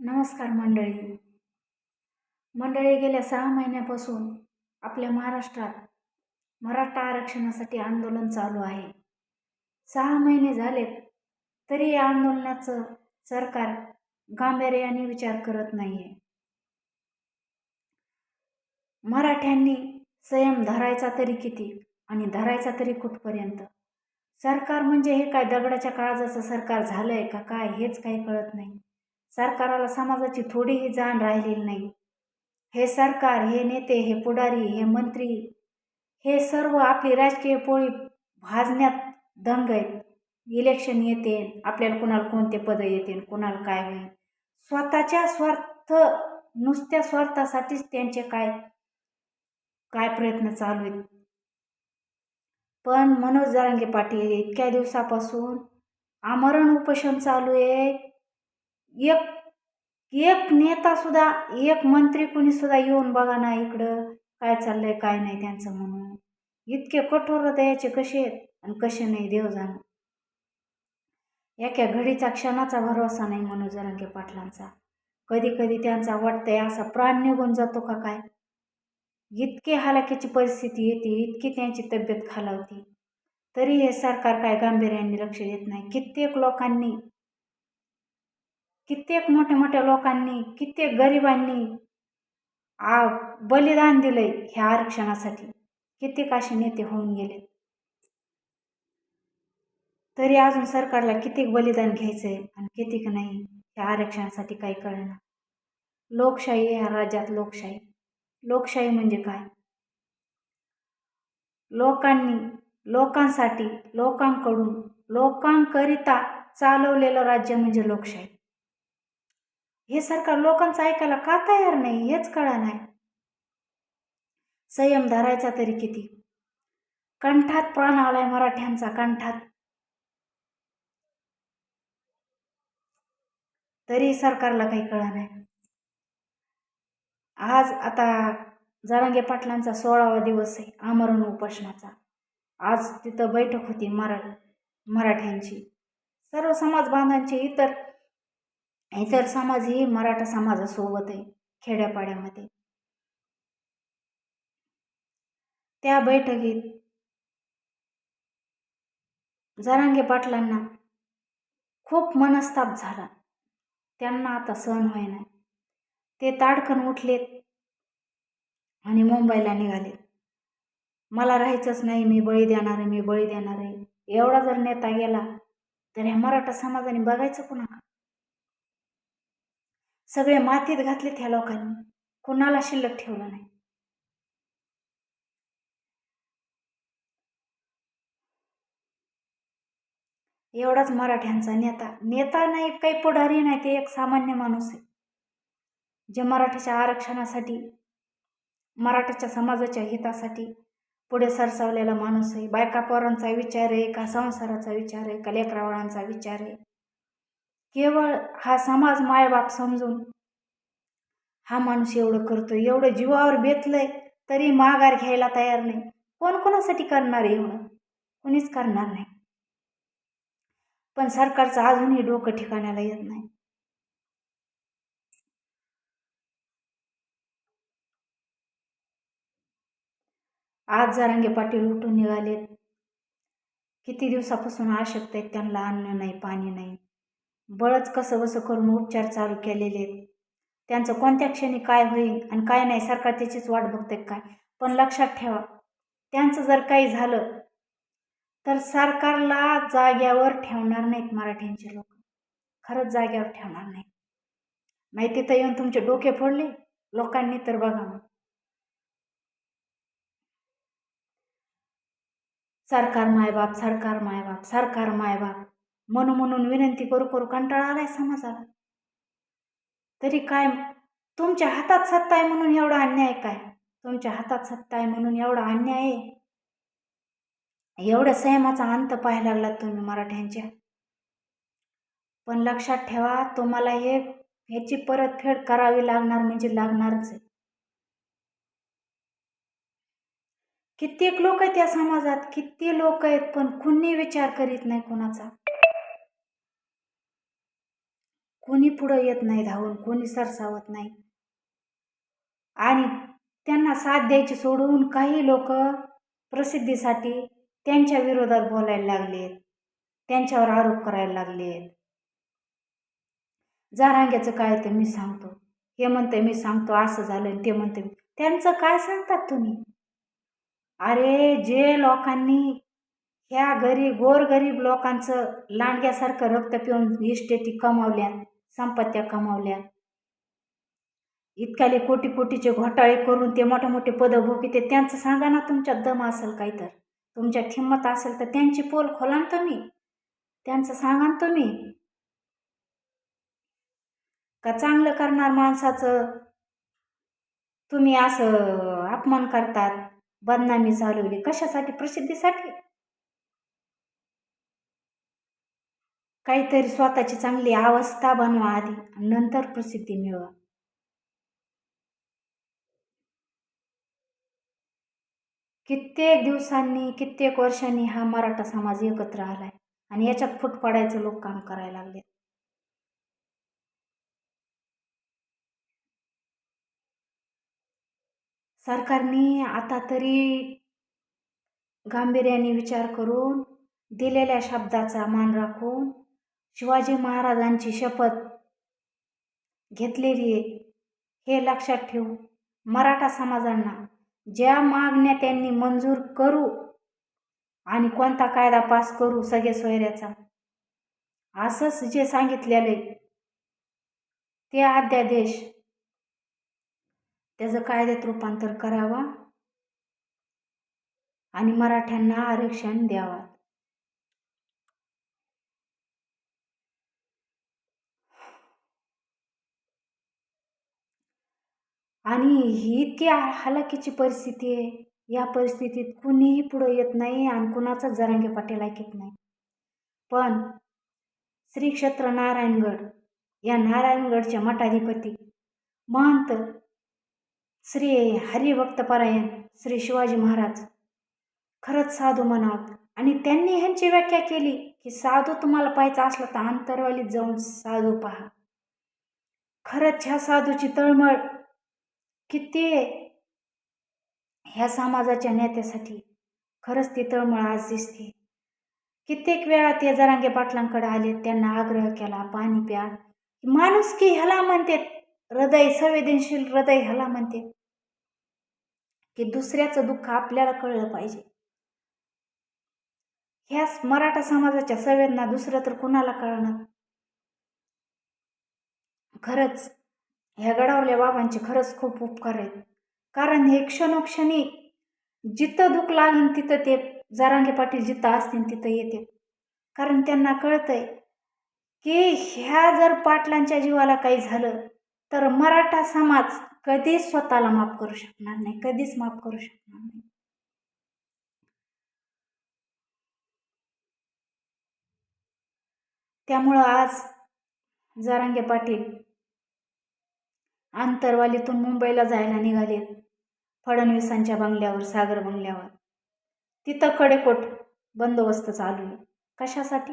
नमस्कार मंडळी. मंडळी गेल्या सहा महिन्यापासून आपल्या महाराष्ट्रात मराठा आरक्षणासाठी आंदोलन चालू आहे. सहा महिने झालेत तरी या आंदोलनाचं सरकार गांभीर्याने विचार करत नाही आहे मराठ्यांनी संयम धरायचा तरी किती आणि धरायचा तरी कुठपर्यंत? सरकार म्हणजे हे काय? दगडाच्या काळजाचं सरकार झालं आहे का? काय? हेच काही कळत नाही. सरकाराला समाजाची थोडीही जाण राहिलेली नाही. हे सरकार हे नेते हे पुढारी हे मंत्री हे सर्व आपली राजकीय पोळी भाजण्यात दंग आहेत. इलेक्शन येते आपल्याला कुणाला कोणते पदं येतील कुणाला काय होईल? स्वतःच्या स्वार्थ नुसत्या स्वार्थासाठीच त्यांचे काय काय प्रयत्न चालू आहेत? पण मनोज जारंगे पाटील इतक्या दिवसापासून आमरण उपोषण चालू आहे एक एक नेता सुद्धा एक मंत्री कुणी सुद्धा येऊन बघा ना इकडं काय चाललंय काय नाही त्यांचं म्हणून. इतके कठोर द्यायचे कसे आहेत आणि कसे नाही देव जाणं एका घडीचा क्षणाचा भरोसा नाही मनोज जरांगे पाटलांचा. कधी कधी त्यांचा वाटतंय असा प्राण निघून जातो का काय? इतके हालाकीची परिस्थिती येते इतकी त्यांची तब्येत खालावती. तरी हे सरकार काय गांभीर्याने लक्ष देत नाही. कित्येक लोकांनी कित्येक मोठ्या मोठ्या लोकांनी कित्येक गरिबांनी आ बलिदान दिलंय ह्या आरक्षणासाठी. कित्येक असे नेते होऊन गेले. तरी अजून सरकारला कित्येक बलिदान घ्यायचंय आणि कितीक नाही ह्या आरक्षणासाठी काही कळणार लोकशाही ह्या राज्यात लोकशाही. लोकशाही म्हणजे काय? लोकांनी लोकांसाठी लोकांकडून लोकांकरिता चालवलेलं राज्य म्हणजे लोकशाही. हे सरकार लोकांचं ऐकायला का तयार नाही हेच कळा नाही. संयम धरायचा तरी किती? कंठात प्राण आलाय मराठ्यांचा कंठात. तरी सरकारला काही कळा नाही. आज आता जरांगे पाटलांचा सोळावा दिवस आहे आमरण उपोषणाचा. आज तिथं बैठक होती मरा मराठ्यांची. सर्व समाज बांधांची इतर इतर समाजही मराठा समाजासोबत आहे खेड्यापाड्यामध्ये. त्या बैठकीत जरांगे पाटलांना खूप मनस्ताप झाला. त्यांना आता सहन होईना. ते ताडकन उठलेत आणि मुंबईला निघाले. मला राहायचंच नाही मी बळी देणार आहे मी बळी देणार आहे. एवढा जर नेता गेला तर ह्या मराठा समाजाने बघायचं कुणा सगळे मातीत घातलेत ह्या लोकांनी. कुणाला शिल्लक ठेवलं नाही. एवढाच मराठ्यांचा नेता. नेता नाही काही पुढारी नाही ते एक सामान्य माणूस आहे. जे मराठीच्या आरक्षणासाठी मराठ्याच्या समाजाच्या हितासाठी पुढे सरसावलेला माणूस आहे. बायका पोरांचा विचार आहे का संसाराचा विचार आहे का लेकरावळांचा विचार आहे. केवळ हा समाज मायबाप समजून हा माणूस एवढं करतो एवढं जीवावर बेतलंय तरी माघार घ्यायला तयार नाही. कोण कोणासाठी करणार एवढं? कोणीच करणार नाही. पण सरकारचं अजूनही डोकं ठिकाण्याला येत नाही. आज जरांगे पाटील उठून निघालेत. किती दिवसापासून आवश्यकता आहेत त्यांना अन्न नाही पाणी नाही. बळच कसं बसं करून उपचार चालू केलेले. आहेत त्यांचं कोणत्या क्षणी काय होईल आणि काय नाही सरकार त्याचीच वाट बघते काय? पण लक्षात ठेवा त्यांचं जर काही झालं तर सरकारला जाग्यावर ठेवणार नाहीत मराठ्यांचे लोक. खरंच जाग्यावर ठेवणार नाही नाही तिथं येऊन तुमचे डोके फोडले? लोकांनी तर बघा मग. सरकार मायबाप सरकार मायबाप सरकार मायबाप. म्हणून म्हणून विनंती करू करू कंटाळा आलाय समाजाला. तरी काय तुमच्या हातात सत्ता आहे म्हणून एवढा अन्याय काय? तुमच्या हातात सत्ता आहे म्हणून एवढा अन्याय आहे? एवढ्या संयमाचा अंत पाहायला लागलात तुम्ही मराठ्यांच्या. पण लक्षात ठेवा तुम्हाला हे ह्याची परतफेड करावी लागणार म्हणजे लागणारच आहे. कित्येक लोक आहेत या समाजात किती लोक आहेत पण कुणी विचार करीत नाही कोणाचा. कोणी पुढं येत नाही धावून कोणी सरसावत नाही. आणि त्यांना साथ द्यायची सोडून काही लोक प्रसिद्धीसाठी त्यांच्या विरोधात बोलायला लागलेत. त्यांच्यावर आरोप करायला लागलेत. जारांग्याचं काय ते मी सांगतो. हे म्हणते मी सांगतो असं झालं ते म्हणते. त्यांचं काय सांगतात तुम्ही? अरे जे लोकांनी ह्या गरीब गोरगरीब लोकांचं लांडग्यासारखं रक्त पिऊन इस्टेटी कमावल्या संपत्त्या कमावल्या. इतक्याले कोटी कोटीचे घोटाळे करून ते मोठे मोठे पदं भोगीते. त्यांचं सांगा ना तुमच्या दम असेल काही तर. तुमच्या किंमत असेल तर त्यांची पोल खोला ना तुम्ही. त्यांचं सांगा ना तुम्ही. का चांगलं करणार माणसाचं? तुम्ही असं अपमान करतात बदनामी चालवली. कशासाठी? प्रसिद्धीसाठी? काहीतरी स्वतःची चांगली अवस्था बनवा आधी नंतर प्रसिद्धी मिळवा. कित्येक दिवसांनी कित्येक वर्षांनी हा मराठा समाज एकत्र आलाय आणि याच्यात फूट पडायचं लोक काम करायला लागले सरकारने आता तरी गांभीर्याने विचार करून दिलेल्या शब्दाचा मान राखून शिवाजी महाराजांची शपथ घेतलेली आहे. हे लक्षात ठेवू. मराठा समाजांना ज्या मागण्या त्यांनी मंजूर करू आणि कोणता कायदा पास करू सगळे सोयऱ्याचा असंच जे सांगितलेलं आहे ते अध्यादेश त्याचं कायद्यात रूपांतर करावा आणि मराठ्यांना आरक्षण द्यावा. आणि ही इतकी हलाखीची परिस्थिती आहे. या परिस्थितीत कुणीही पुढं येत नाही आणि कुणाचाच जरांगे पाटील ऐकत नाही. पण श्री क्षेत्र नारायणगड या नारायणगडच्या मठाधिपती महंत श्री हरिभक्तपरायण श्री शिवाजी महाराज खरंच साधू म्हणावत आणि त्यांनी ह्यांची व्याख्या केली की साधू तुम्हाला पाहायचा असला तर अंतरवालीत जाऊन साधू पहा. खरंच ह्या साधूची तळमळ किती ह्या समाजाच्या नेत्यासाठी खरंच ती तळमळ आज दिसते. कित्येक वेळा ते जरांगे पाटलांकडे आले त्यांना आग्रह केला पाणी प्या. माणूस की ह्याला म्हणते हृदय संवेदनशील हृदय ह्याला म्हणते की दुसऱ्याचं दुःख आपल्याला कळलं पाहिजे. ह्या मराठा समाजाच्या संवेदना दुसरं तर कुणाला कळणार? खरंच ह्या गडावल्या बाबांचे खरंच खूप उपकार आहेत. कारण हे क्षणोक्षणी जिथं दुःख लागेल तिथं ते जारांगे पाटील जिथं असतील तिथं येते. कारण त्यांना कळतंय की ह्या जर पाटलांच्या जीवाला काही झालं तर मराठा समाज कधीच स्वतःला माफ करू शकणार नाही कधीच माफ करू शकणार नाही. त्यामुळं आज जारांगे पाटील आंतरवालीतून मुंबईला जायला निघाले. फडणवीसांच्या बंगल्यावर सागर बंगल्यावर. तिथं कडेकोट बंदोबस्त चालू आहे. कशासाठी?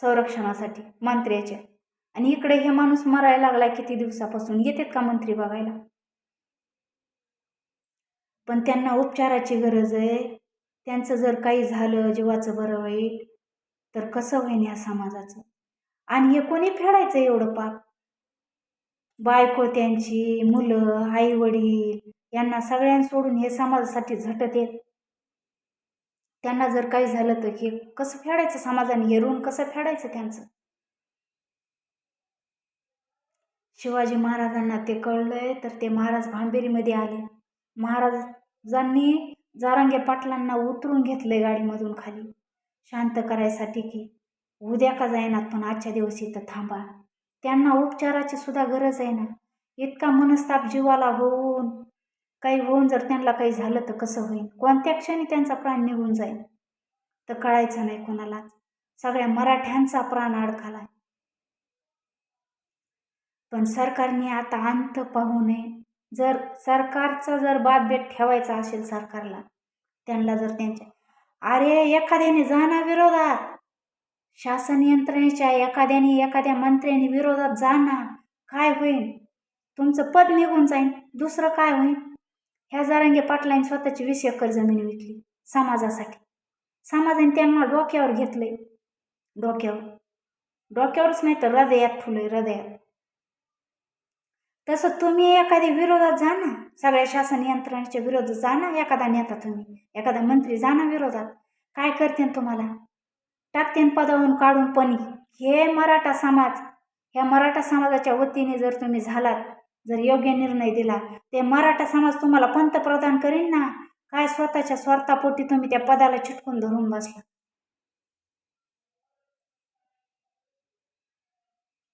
संरक्षणासाठी मंत्र्याच्या. आणि इकडे हे माणूस मरायला लागलाय किती दिवसापासून? येतात का मंत्री बघायला? पण त्यांना उपचाराची गरज आहे. त्यांचं जर काही झालं जीवाचं बरं वाईट तर कसं होईन या समाजाचं? आणि हे कोणी फेडायचं एवढं पाप? बायको त्यांची मुलं आई वडील यांना सगळ्यांना सोडून हे समाजासाठी झटत येत त्यांना जर काही झालं तर हे कसं फेडायचं समाजाने? हे ऋण कसं फेडायचं त्यांचं? शिवाजी महाराजांना ते कळलंय तर ते महाराज भांबेरीमध्ये आले. महाराजांनी जारांगे पाटलांना उतरून घेतले गाडीमधून खाली. शांत करायसाठी की उद्या का जायनात पण आजच्या दिवस इथं थांबा. त्यांना उपचाराची सुद्धा गरज आहे ना. इतका मनस्ताप जीवाला होऊन काही होऊन जर त्यांना काही झालं तर कसं होईल? कोणत्या क्षणी त्यांचा प्राण निघून जाईल? तर कळायचं नाही कोणालाच सगळ्या मराठ्यांचा प्राण अडकालाय पण सरकारने आता अंत पाहू नये. जर सरकारचा जर बादबेट ठेवायचा असेल सरकारला त्यांना जर त्यांच्या अरे एखाद्याने जाणा विरोधात. शासन यंत्रणेच्या एखाद्याने एखाद्या मंत्र्याने विरोधात जा काय होईल तुमचं पद निघून जाईल दुसरं काय होईल ह्या जारांगे पाटलांनी स्वतःची वीस एकर जमीन विकली समाजासाठी. समाजाने त्यांना डोक्यावर घेतलंय. डोक्यावर. डोक्यावरच नाही तर हृदयात ठुलंय हृदयात. तसं तुम्ही एखाद्या विरोधात जा ना सगळ्या शासन यंत्रणेच्या विरोधात जा ना एखादा नेता तुम्ही? एखादा मंत्री जा ना विरोधात? काय करते तुम्हाला? टाकते पदावरून काढून पण हे मराठा समाज ह्या मराठा समाजाच्या वतीने जर तुम्ही झालात जर योग्य निर्णय दिला ते मराठा समाज तुम्हाला पंतप्रधान करीन ना? काय स्वतःच्या स्वार्थापोटी तुम्ही त्या पदाला चिटकून धरून बसला?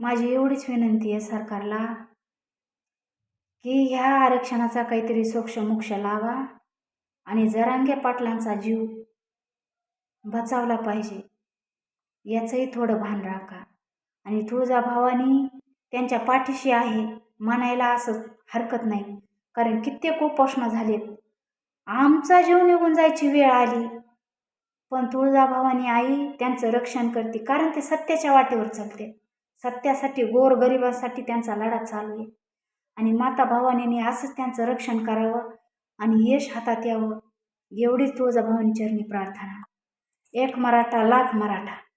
माझी एवढीच विनंती आहे सरकारला की ह्या आरक्षणाचा काहीतरी सोक्षमोक्ष लावा आणि जरांगे पाटलांचा जीव बचावला पाहिजे. याचंही थोडं भान राखा. आणि तुळजाभावानी त्यांच्या पाठीशी आहे म्हणायला असं हरकत नाही. कारण कित्येक उपोषणं झालेत. आमचा जीव निघून जायची वेळ आली. पण तुळजाभावानी आई त्यांचं रक्षण करते कारण ते सत्याच्या वाटेवर चालते. सत्यासाठी गोरगरिबासाठी त्यांचा लढा चालू आहे. आणि माता भावानीने असंच त्यांचं रक्षण करावं आणि यश हातात यावं एवढीच तुळजाभवानी चरणी प्रार्थना. एक मराठा लाख मराठा.